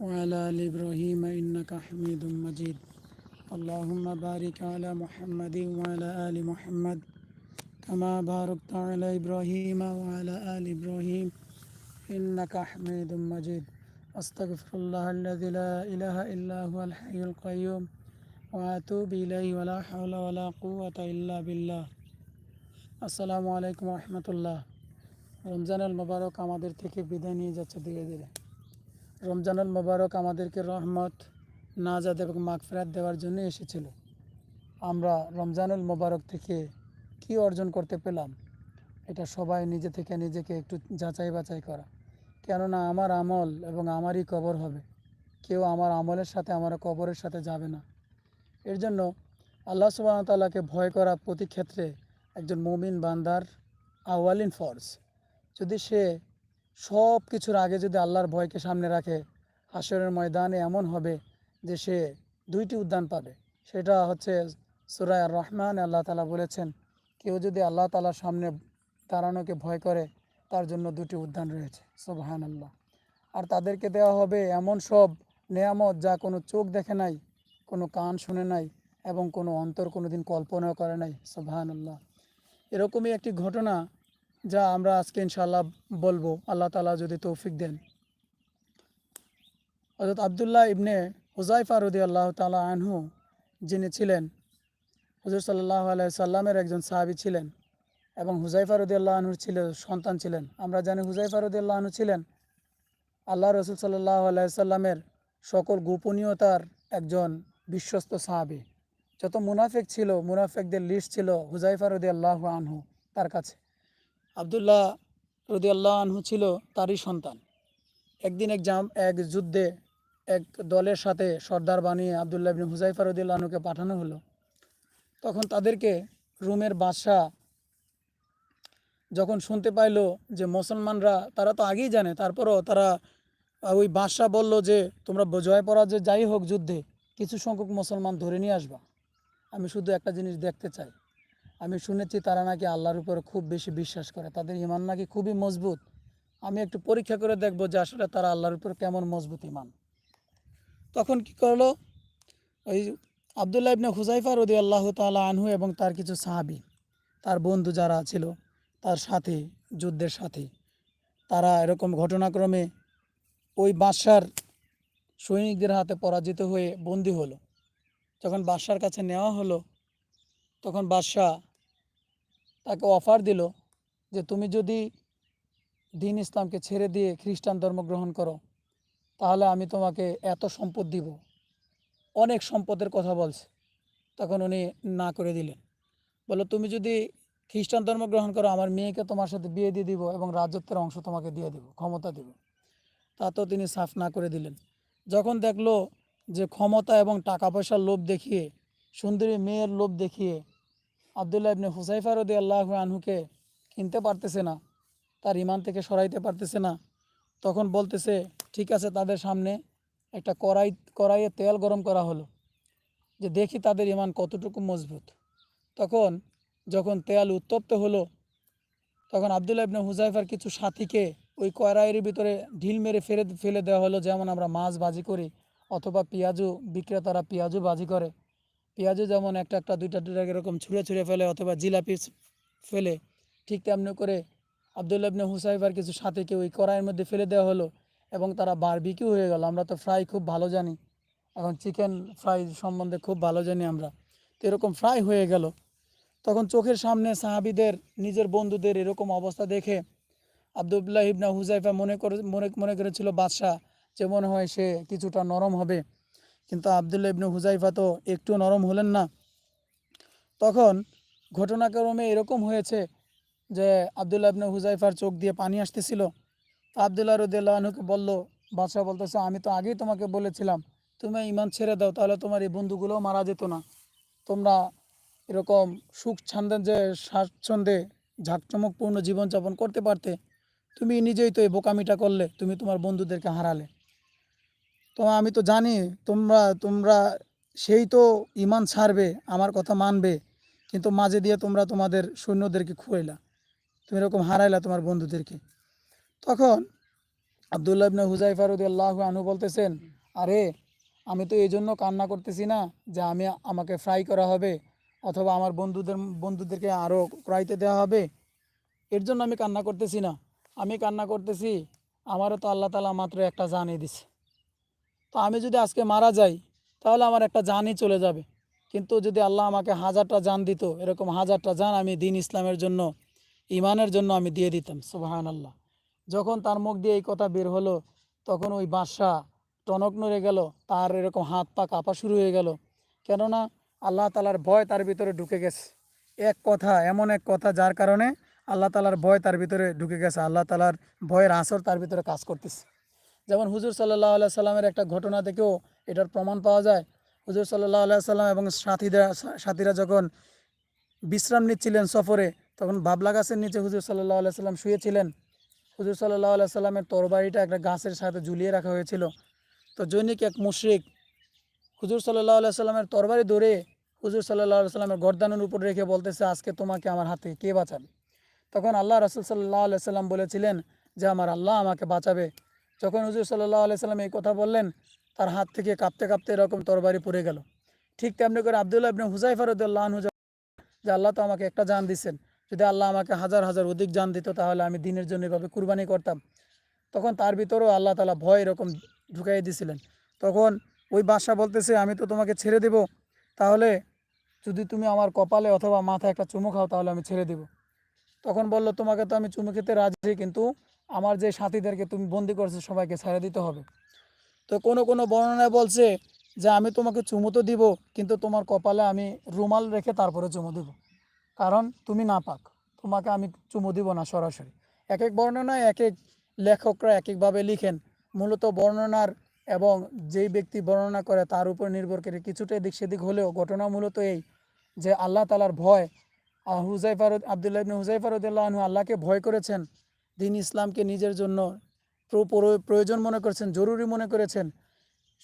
وعلى آل إبراهيم إنك حميد مجيد اللهم بارك على محمد وعلى آل محمد كما باركت على إبراهيم وعلى آل إبراهيم إنك حميد مجيد أستغفر الله الذي لا إله إلا هو الحي القيوم وأتوب إليه ولا حول ولا قوة إلا بالله আসসালামু আলাইকুম রহমতুল্লাহ রমজানুল মোবারক আমাদের থেকে বিদায় নিয়ে যাচ্ছে ধীরে ধীরে রমজানুল মোবারক আমাদেরকে রহমত নাজাদ এবং মাগফিরাত দেওয়ার জন্য এসেছিল। আমরা রমজানুল মোবারক থেকে কি অর্জন করতে পেলাম? এটা সবাই নিজে থেকে নিজেকে একটু যাচাই বাছাই করা। কেননা আমার আমল এবং আমারই কবর হবে। কেউ আমার আমলের সাথে, আমার কবরের সাথে যাবে না। এর জন্য আল্লাহ সুবাহ তাল্লাহকে ভয় করা প্রতি ক্ষেত্রে একজন মুমিন বান্দার আওয়ালিন ফর্স যদি সে সব কিছুর আগে যদি আল্লাহর ভয়কে সামনে রাখে হাসরের ময়দানে এমন হবে যে সে দুইটি উদ্যান পাবে। সেটা হচ্ছে সুরায় আর রহমান আল্লাহ তালা বলেছেন, কেউ যদি আল্লাহ তালার সামনে দাঁড়ানোকে ভয় করে, তার জন্য দুটি উদ্যান রয়েছে। সুবহান আল্লাহ আর তাদেরকে দেওয়া হবে এমন সব নেয়ামত যা কোনো চোখ দেখে নাই, কোনো কান শুনে নাই, এবং কোনো অন্তর কোনো দিন কল্পনাও করে নাই। সুবহান আল্লাহ এরকমই একটি ঘটনা যা আমরা আজকে ইনশাআল্লাহ বলব। আল্লাহ তালা যদি তৌফিক দেন। হজরত আবদুল্লাহ ইবনে হুজাইফা রদি আল্লাহ তালা আনহু যিনি ছিলেন, হুজুর সাল্লাহ সাল্লামের একজন সাহাবি ছিলেন এবং হুজাইফা রদি আল্লাহ আনহুর ছিল, সন্তান ছিলেন। আমরা জানি হুজাইফা রদি আল্লাহ আনহু ছিলেন আল্লাহ রসুল সাল্লাহ আলাইসাল্লামের সকল গোপনীয়তার একজন বিশ্বস্ত সাহাবি। যত মুনাফেক ছিল, মুনাফেকদের লিস্ট ছিল হুজাইফা রদি আল্লাহ আনহু তার কাছে। আবদুল্লাহ রদি আল্লাহ আনহু ছিল তারই সন্তান। একদিন এক জাম, এক যুদ্ধে এক দলের সাথে সর্দার বানিয়ে আবদুল্লাহ ইবিন হুজাইফা রদিল্লা পাঠানো হলো। তখন তাদেরকে রুমের বাদশাহ যখন শুনতে পাইলো যে মুসলমানরা, তারা তো আগেই জানে, তারপরও তারা ওই বাদশাহ বলল যে, তোমরা জয় পরাজয় যাই হোক যুদ্ধে, কিছু সংখ্যক মুসলমান ধরে নিয়ে আসবা। আমি শুধু একটা জিনিস দেখতে চাই। আমি শুনেছি তারা নাকি আল্লাহর উপর খুব বেশি বিশ্বাস করে। তাদের ইমান নাকি খুবই মজবুত। আমি একটু পরীক্ষা করে দেখব যে আসলে তারা আল্লাহর উপর কেমন মজবুত ইমান তখন কি করল? ওই আবদুল্লাহ ইবনে হুজাইফা রদি আল্লাহ তালা আনহু এবং তার কিছু সাহাবি, তার বন্ধু যারা ছিল, তার সাথে, যুদ্ধের সাথে, তারা এরকম ঘটনাক্রমে ওই বাদশার সৈনিকদের হাতে পরাজিত হয়ে বন্দী হলো। যখন বাদশার কাছে নেওয়া হলো, তখন বাদশাহ তাকে অফার দিল যে তুমি যদি দিন ইসলামকে ছেড়ে দিয়ে খ্রিস্টান ধর্ম গ্রহণ করো, তাহলে আমি তোমাকে এত সম্পদ দিব। অনেক সম্পদের কথা বলছে। তখন উনি না করে দিলেন। বলো তুমি যদি খ্রিস্টান ধর্ম গ্রহণ করো, আমার মেয়েকে তোমার সাথে বিয়ে দিয়ে দিব এবং রাজত্বের অংশ তোমাকে দিয়ে দিব, ক্ষমতা দিব। তা তো তিনি সাফ না করে দিলেন। যখন দেখল যে ক্ষমতা এবং টাকা পয়সার লোভ দেখিয়ে, সুন্দরী মেয়ের লোভ দেখিয়ে আবদুল্লাহ ইবনে হুসাইফা রদি আল্লাহ আনহুকে কিনতে পারতেছে না, তার ইমান থেকে সরাইতে পারতেছে না। তখন বলতেছে, ঠিক আছে, তাদের সামনে একটা কড়াই, কড়াইয়ে তেল গরম করা হলো, যে দেখি তাদের ইমান কতটুকু মজবুত। তখন যখন তেল উত্তপ্ত হলো, তখন আবদুল্লাহ ইবনে হুজাইফার কিছু সাথীকে ওই কড়াইয়ের ভিতরে ঢিল মেরে ফেলে ফেলে দেওয়া হলো, যেমন আমরা মাছ ভাজি করি, অথবা পেঁয়াজু বিক্রেতারা পেঁয়াজু ভাজি করে। পেঁয়াজু যেমন একটা একটা, দুইটা দুইটা এরকম ছুঁড়ে ছুঁড়ে ফেলে অথবা জিলাপি ফেলে, ঠিক তেমনি করে আবদুল্লাহ ইবনে হুসাইফার কিছু সাথে কেউ ওই কড়াইয়ের মধ্যে ফেলে দেওয়া হলো এবং তারা বারবিকিউ হয়ে গেল। আমরা তো ফ্রাই খুব ভালো জানি। এখন চিকেন ফ্রাই সম্বন্ধে খুব ভালো জানি আমরা। তো এরকম ফ্রাই হয়ে গেল। তখন চোখের সামনে সাহাবিদের, নিজের বন্ধুদের এরকম অবস্থা দেখে আবদুল্লাহ ইবনা হুজাইফা মনে করে, মনে মনে করেছিল, বাদশাহ, যে মনে হয় সে কিছুটা নরম হবে। কিন্তু আবদুল্লাহ ইবনু হুজাইফা তো একটু নরম হলেন না। তখন ঘটনাক্রমে এরকম হয়েছে যে আবদুল্লাহ ইবনু হুজাইফার চোখ দিয়ে পানি আসতেছিল। আবদুল্লাহ রদুল্লাহ বলল, বাদশাহ বলতেছে, আমি তো আগেই তোমাকে বলেছিলাম, তুমি ইমান ছেড়ে দাও, তাহলে তোমার এই বন্ধুগুলোও মারা যেত না। তোমরা এরকম সুখ যে স্বাচ্ছন্দ্যে ঝাঁকচমকপূর্ণ জীবনযাপন করতে পারতে, তুমি নিজেই তো এই বোকামিটা করলে, তুমি তোমার বন্ধুদেরকে হারালে। তো আমি তো জানি তোমরা তোমরা সেই তো ইমান ছাড়বে, আমার কথা মানবে, কিন্তু মাঝে দিয়ে তোমরা তোমাদের সৈন্যদেরকে খুয়াইলা তুমি এরকম হারাইলা তোমার বন্ধুদেরকে। তখন আবদুল্লাহ ইবনে হুজাইফা রদি আল্লাহ আনু বলতেছেন, আরে, আমি তো এই জন্য কান্না করতেছি না যে আমি আমাকে ফ্রাই করা হবে, অথবা আমার বন্ধুদের, বন্ধুদেরকে আরও ক্রাইতে দেওয়া হবে। এর জন্য আমি কান্না করতেছি না। আমি কান্না করতেছি, আমারও তো আল্লাহ তালা মাত্র একটা জানিয়ে দিছে। তো আমি যদি আজকে মারা যাই, তাহলে আমার একটা জানই চলে যাবে। কিন্তু যদি আল্লাহ আমাকে হাজারটা জান দিত, এরকম হাজারটা জান আমি দিন ইসলামের জন্য ইমানের জন্য আমি দিয়ে দিতাম সুবাহান আল্লাহ যখন তার মুখ দিয়ে এই কথা বের হলো, তখন ওই বাদশা টনক নড়ে গেল, তার এরকম হাত পা কাঁপা শুরু হয়ে গেল। কেননা আল্লাহ তালার ভয় তার ভিতরে ঢুকে গেছে। এক কথা, এমন এক কথা যার কারণে আল্লাহ তালার ভয় তার ভিতরে ঢুকে গেছে। আল্লাহ তালার ভয়ের আসর তার ভিতরে কাজ করতেছে। যেমন হুজুর সাল্লাহ আল্লাহ সাল্লামের একটা ঘটনা থেকেও এটার প্রমাণ পাওয়া যায়। হুজুর সাল্লাহ আল্লাহ সাল্লাম এবং সাথীরা সাথীরা যখন বিশ্রাম নিচ্ছিলেন সফরে, তখন বাবলা গাছের নিচে হুজুর সাল্লাহ আল্লাহ সাল্লাম শুয়েছিলেন। হুজুর সাল্লাহ আল্লাহ সাল্লামের তরবারিটা একটা গাছের সাথে ঝুলিয়ে রাখা হয়েছিল। তো জৈনিক এক মুশরিক হুজুর সাল্লাহ আল্লাহ সাল্লামের তরবারি ধরে হুজুর সাল্লাহ আল্লাহ সাল্লামের গর্দানের উপর রেখে বলতেছে, আজকে তোমাকে আমার হাতে কে বাঁচাবে? তখন আল্লাহ রসুল সাল্লাহ আল্লাহ সাল্লাম বলেছিলেন যে, আমার আল্লাহ আমাকে বাঁচাবে। যখন হুজুর সাল্লাহ আল্লাহ সাল্লাম এই কথা বললেন, তার হাত থেকে কাঁপতে কাঁপতে এরকম তরবারি পড়ে গেল। ঠিক তেমনি করে আবদুল্লাহ ইবনে হুজাইফা রদুল্লাহ যে আল্লাহ তো আমাকে একটা জান দিচ্ছেন যদি আল্লাহ আমাকে হাজার হাজার অধিক জান দিত, তাহলে আমি দিনের জন্য এভাবে কুরবানি করতাম। তখন তার ভিতরেও আল্লাহ তালা ভয় এরকম ঢুকাই দিয়েছিলেন তখন ওই বাদশা বলতেছে, আমি তো তোমাকে ছেড়ে দেব। তাহলে যদি তুমি আমার কপালে অথবা মাথায় একটা চুমু খাও, তাহলে আমি ছেড়ে দেব। তখন বলল, তোমাকে তো আমি চুমু খেতে রাজি, কিন্তু আমার যে সাথীদেরকে তুমি বন্দি করছ সবাইকে ছেড়ে দিতে হবে। তো কোনো কোনো বর্ণনায় বলছে যে আমি তোমাকে চুমু তো দিব, কিন্তু তোমার কপালে আমি রুমাল রেখে তারপরে চুমু দিব। কারণ তুমি না পাক তোমাকে আমি চুমু দিব না সরাসরি। এক এক বর্ণনায় এক এক লেখকরা এক একভাবে লিখেন। মূলত বর্ণনার এবং যেই ব্যক্তি বর্ণনা করে তার উপর নির্ভর করে কিছুটা এদিক সেদিক হলেও ঘটনা মূলত এই যে আল্লাহ তালার ভয়। হুজাইফার আবদুল্লাহ ইবনে হুজাইফার রদিয়াল্লাহ আনহু আল্লাহকে ভয় করেছেন। দিন ইসলামকে নিজের জন্য প্রয়োজন মনে করেছেন, জরুরি মনে করেছেন।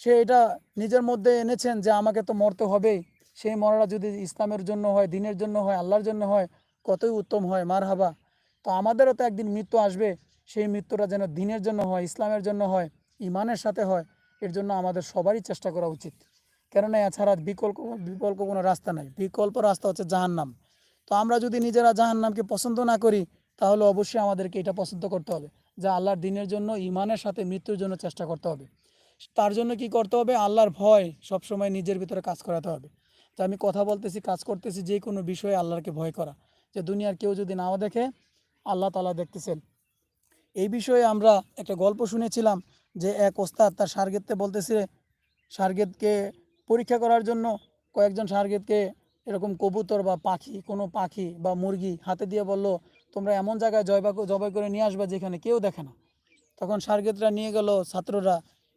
সে এটা নিজের মধ্যে এনেছেন যে, আমাকে তো মরতে হবেই। সেই মরাটা যদি ইসলামের জন্য হয়, দিনের জন্য হয়, আল্লাহর জন্য হয়, কতই উত্তম হয় মার হাবা তো আমাদেরও তো একদিন মৃত্যু আসবে, সেই মৃত্যুটা যেন দিনের জন্য হয়, ইসলামের জন্য হয়, ইমানের সাথে হয়, এর জন্য আমাদের সবারই চেষ্টা করা উচিত। কেননা এছাড়া বিকল্প বিকল্প কোনো রাস্তা নাই। বিকল্প রাস্তা হচ্ছে জাহান্নাম। তো আমরা যদি নিজেরা জাহান্নামকে পছন্দ না করি তাহলে অবশ্যই আমাদেরকে এটা পছন্দ করতে হবে, যে আল্লাহর দিনের জন্য ইমানের সাথে মৃত্যুর জন্য চেষ্টা করতে হবে। তার জন্য কি করতে হবে? আল্লাহর ভয় সবসময় নিজের ভিতরে কাজ করাতে হবে। তো আমি কথা বলতেছি, কাজ করতেছি যে কোনো বিষয়ে আল্লাহকে ভয় করা, যে দুনিয়ার কেউ যদি নাও দেখে, আল্লাহ তালা দেখতেছেন। এই বিষয়ে আমরা একটা গল্প শুনেছিলাম, যে এক ওস্তাদ তার সার্গেতকে বলতেছে সার্গেতকে পরীক্ষা করার জন্য কয়েকজন সার্গেতকে এরকম কবুতর বা পাখি, কোনো পাখি বা মুরগি হাতে দিয়ে বলল তোমরা এমন জায়গায় জয়বা জবাই করে নিয়ে আসবা যেখানে কেউ দেখে না। তখন সার্গেতরা নিয়ে গেল, ছাত্ররা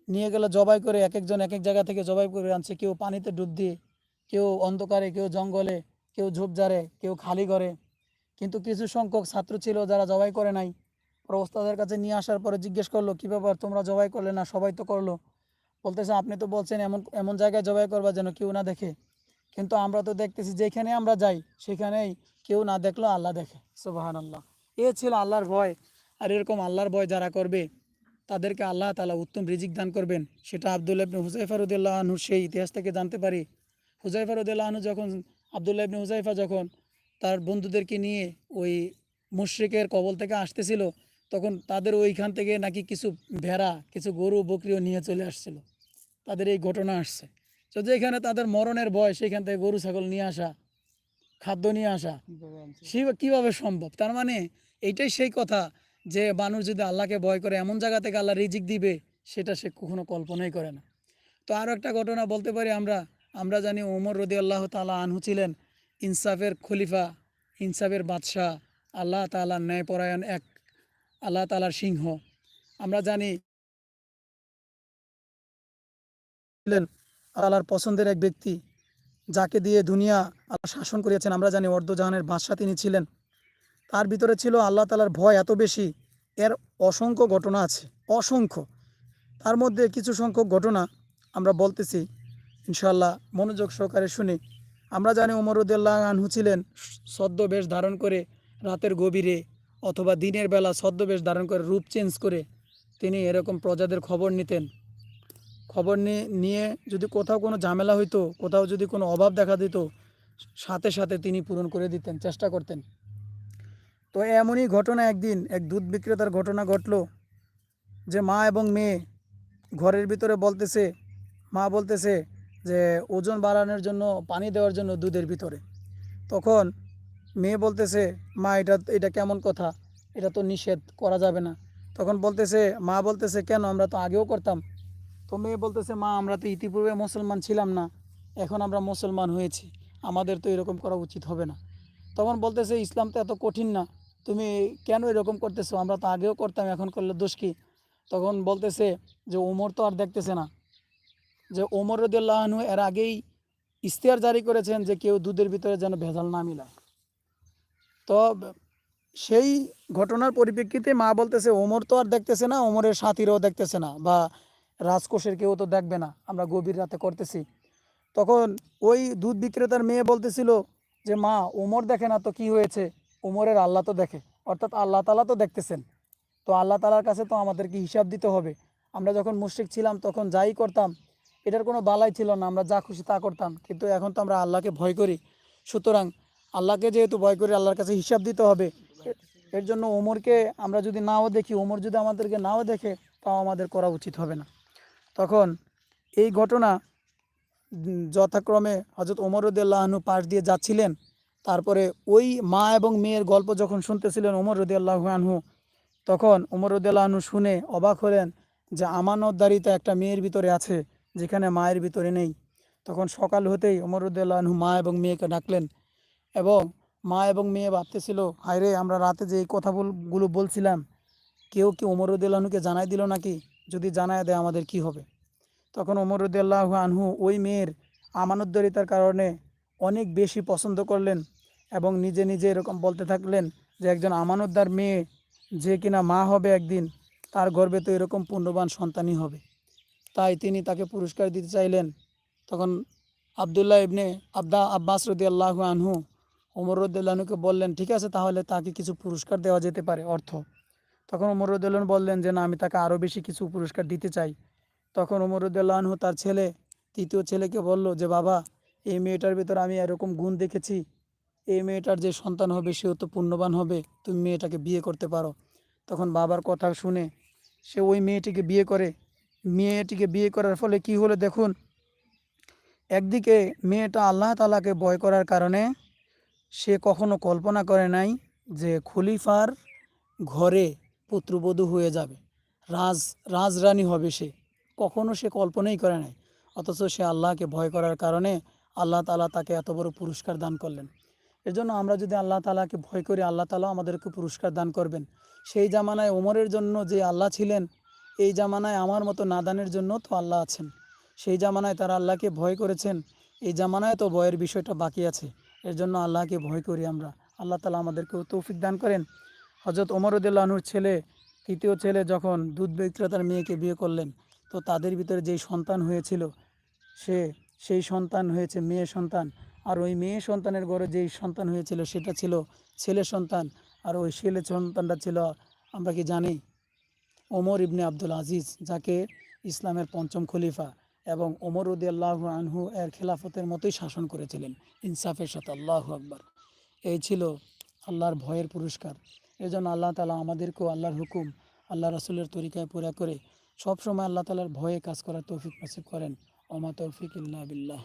নিয়ে গেল, জবাই করে এক একজন এক এক জায়গা থেকে জবাই করে আনছে। কেউ পানিতে ডুব দিয়ে, কেউ অন্ধকারে, কেউ জঙ্গলে, কেউ ঝোপঝাড়ে, কেউ খালি করে কিন্তু কিছু সংখ্যক ছাত্র ছিল যারা জবাই করে নাই। ওস্তাদের কাছে নিয়ে আসার পরে জিজ্ঞেস করল, কী ব্যাপার, তোমরা জবাই করলে না? সবাই তো করল। বলতেছে, আপনি তো বলছেন এমন এমন জায়গায় জবাই করবা যেন কেউ না দেখে। কিন্তু আমরা তো দেখতেছি যেখানে আমরা যাই, সেখানেই কেউ না দেখল আল্লাহ দেখে। সুবাহান আল্লাহ এ ছিল আল্লাহর ভয়। আর এরকম আল্লাহর ভয় যারা করবে, তাদেরকে আল্লাহ তালা উত্তম রিজিক দান করবেন। সেটা আবদুল্লাহ ইবনে হুজাইফা রদুল্লাহ আনহুর সেই ইতিহাস থেকে জানতে পারি। হুজাইফা রদুল্লাহ আনহু যখন, আবদুল্লাহ ইবনে হুজাইফা যখন তার বন্ধুদেরকে নিয়ে ওই মুশরিকের কবল থেকে আসতেছিল, তখন তাদের ওইখান থেকে নাকি কিছু ভেড়া, কিছু গরু, বকরিও নিয়ে চলে আসছিল। তাদের এই ঘটনা আসছে। তো যেখানে তাদের মরণের বয়স সেখান থেকে গরু, ছাগল নিয়ে আসা, খাদ্য নিয়ে আসা। সে কীভাবে সম্ভব? তার মানে এইটাই সেই কথা যে মানুষ যদি আল্লাহকে ভয় করে, এমন জায়গা থেকে আল্লাহ রিজিক দিবে, সেটা সে কখনো কল্পনাই করে না। তো আরও একটা ঘটনা বলতে পারি আমরা। আমরা জানি ওমর রদি আল্লাহ তালা আনহু ছিলেন ইনসাফের খলিফা, ইনসাফের বাদশাহ। আল্লাহ তালার ন্যায়পরায়ণ এক, আল্লাহ তালার সিংহ। আমরা জানি আল্লাহর পছন্দের এক ব্যক্তি যাকে দিয়ে দুনিয়া আল্লাহ শাসন করিয়েছেন, আমরা জানি অর্ধজাহানের বাদশাহ তিনি ছিলেন। তার ভিতরে ছিল আল্লাহ তালার ভয় এত বেশি, এর অসংখ্য ঘটনা আছে, অসংখ্য। তার মধ্যে কিছু সংখ্যক ঘটনা আমরা বলতেছি ইনশাল্লাহ মনোযোগ সহকারে শুনি। আমরা জানি ওমরুদ্দাল্লাহ আনহু ছিলেন ছদ্মবেশ ধারণ করে রাতের গভীরে অথবা দিনের বেলা ছদ্মবেশ ধারণ করে রূপ চেঞ্জ করে তিনি এরকম প্রজাদের খবর নিতেন। খবর নিয়ে যদি কোথাও কোনো ঝামেলা হইতো, কোথাও যদি কোনো অভাব দেখা দিত, সাথে সাথে তিনি পূরণ করে দিতেন, চেষ্টা করতেন। তো এমনই ঘটনা একদিন, এক দুধ বিক্রেতার ঘটনা ঘটলো যে মা এবং মেয়ে ঘরের ভিতরে বলতেছে, মা বলতেছে যে ওজন বাড়ানোর জন্য, পানি দেওয়ার জন্য দুধের ভিতরে। তখন মেয়ে বলতেছে, মা, এটা এটা কেমন কথা? এটা তো নিষেধ, করা যাবে না। তখন বলতেছে, মা বলতেছে, কেন? আমরা তো আগেও করতাম। তো মেয়ে বলতেছে, মা, আমরা তো ইতিপূর্বে মুসলমান ছিলাম না, এখন আমরা মুসলমান হয়েছি, আমাদের তো এরকম করা উচিত হবে না। তখন বলতেছে, ইসলাম তো এত কঠিন না, তুমি কেন এরকম করতেছো? আমরা তো আগেও করতাম, এখন করলে দোষ কি? তখন বলতেছে যে, ওমর তো আর দেখতেছে না। যে, ওমর রদুল্লাহনু এর আগেই ইশতেহার জারি করেছেন যে, কেউ দুধের ভিতরে যেন ভেজাল না মিলায়। তো সেই ঘটনার পরিপ্রেক্ষিতে মা বলতেছে, ওমর তো আর দেখতেছে না, ওমরের সাথীরাও দেখতেছে না বা রাজকোষের কেউ তো দেখবে না, আমরা গভীর রাতে করতেছি। তখন ওই দুধ বিক্রেতার মেয়ে বলতেছিল যে, মা ওমর দেখে না তো কি হয়েছে? ওমরের আল্লাহ তো দেখে, অর্থাৎ আল্লাহ তালা তো দেখতেছেন। তো আল্লাহ তালার কাছে তো আমাদেরকে হিসাব দিতে হবে। আমরা যখন মুশ্রিক ছিলাম তখন যাই করতাম, এটার কোনো বালাই ছিল না, আমরা যা খুশি তা করতাম। কিন্তু এখন তো আমরা আল্লাহকে ভয় করি। সুতরাং আল্লাহকে যেহেতু ভয় করি, আল্লাহর কাছে হিসাব দিতে হবে। এর জন্য ওমরকে আমরা যদি নাও দেখি ওমর যদি আমাদেরকে নাও দেখে, তাও আমাদের করা উচিত হবে না। তখন এই ঘটনা যথাক্রমে হজরত ওমর রদিয়াল্লাহনু পাশ দিয়ে যাচ্ছিলেন। তারপরে ওই মা এবং মেয়ের গল্প যখন শুনতেছিলেন ওমর রদিয়াল্লাহ আনহু, তখন ওমর রদিয়াল্লাহনু শুনে অবাক হলেন যে, আমানতদারিতা একটা মেয়ের ভিতরে আছে, যেখানে মায়ের ভিতরে নেই। তখন সকাল হতেই ওমর রদিয়াল্লাহনু মা এবং মেয়েকে ডাকলেন এবং মা এবং মেয়ে ভাবতেছিল, হায়রে, আমরা রাতে যে এই কথাগুলো বলছিলাম, কেউ কি ওমর রদিয়াল্লাহনুকে জানাই দিল নাকি? যদি জানায় দেয় আমাদের কি হবে। তখন ওমর রদিয়াল্লাহ আনহু ওই মেয়ের আমানতদারিতার কারণে অনেক বেশি পছন্দ করলেন এবং নিজে নিজে এরকম বলতে থাকলেন যে একজন আমানতদার মেয়ে যে কিনা মা হবে একদিন, তার গর্বে তো এরকম পুণ্যবান সন্তানই হবে। তাই তিনি তাকে পুরস্কার দিতে চাইলেন। তখন আবদুল্লাহ ইবনে আব্দা আব্বাস রদি আল্লাহ আনহু ওমর রদুল্লাহনুকে বললেন, ঠিক আছে, তাহলে তাকে কিছু পুরস্কার দেওয়া যেতে পারে। অর্থ তখন ওমর রদুল্লাহন বললেন যে, না, আমি তাকে আরও বেশি কিছু পুরস্কার দিতে চাই। তখন ওমর রদুল্লাহনহু তার ছেলে, তৃতীয় ছেলেকে বলল, যে, বাবা, এই মেয়েটার ভিতরে আমি এরকম গুণ দেখেছি। এই মেয়েটার যে সন্তান হবে, সেও তো পুণ্যবান হবে। তুমি মেয়েটাকে বিয়ে করতে পারো। তখন বাবার কথা শুনে সে ওই মেয়েটিকে বিয়ে করে। মেয়েটিকে বিয়ে করার ফলে কি হলো দেখুন, একদিকে মেয়েটা আল্লাহ তালাকে ভয় করার কারণে সে কখনো কল্পনা করে নাই যে, খলিফার ঘরে পুত্রবধূ হয়ে যাবে। রাজ, রাজরানী হবে সে। কখনো সে কল্পনাই করে নাই। অথচ সে আল্লাহকে ভয় করার কারণে আল্লাহ তালা তাকে এত বড় পুরস্কার দান করলেন। এর জন্য আমরা যদি আল্লাহ তালাকে ভয় করি, আল্লাহ তালা আমাদেরকে পুরস্কার দান করবেন। সেই জামানায় ওমরের জন্য যে আল্লাহ ছিলেন, এই জামানায় আমার মতো নাদানের জন্য তো আল্লাহ আছেন। সেই জামানায় তারা আল্লাহকে ভয় করেছেন। এই জামানায় তো ভয়ের বিষয়টা বাকি আছে। এর জন্য আল্লাহকে ভয় করি আমরা। আল্লাহ তালা আমাদেরকেও তৌফিক দান করেন। হজরত ওমরুদ্দুল্লাহনুর ছেলে, তৃতীয় ছেলে যখন দুধ বিক্রেতার মেয়েকে বিয়ে করলেন, তো তাদের ভিতরে যেই সন্তান হয়েছিল, সে, সেই সন্তান হয়েছে মেয়ে সন্তান। আর ওই মেয়ে সন্তানের ঘরে যেই সন্তান হয়েছিল, সেটা ছিল ছেলে সন্তান। আর ওই ছেলে সন্তানটা ছিল, আমরা কি জানি, ওমর ইবনে আব্দুল আজিজ, যাকে ইসলামের পঞ্চম খলিফা এবং ওমর উদ্দি আল্লাহ আনহু এর খেলাফতের মতোই শাসন করেছিলেন। ইনসাফের সাথে আল্লাহ আকবার। এই ছিল আল্লাহর ভয়ের পুরস্কার। এই জন্য আল্লাহ তালা আমাদেরকেও আল্লাহর হুকুম আল্লাহ রসুলের তরিকায় পুরা করে সবসময় আল্লাহ তালার ভয়ে কাজ করার তৌফিক নসিব করেন। অমা তৌফিক ইল্লা বিল্লাহ।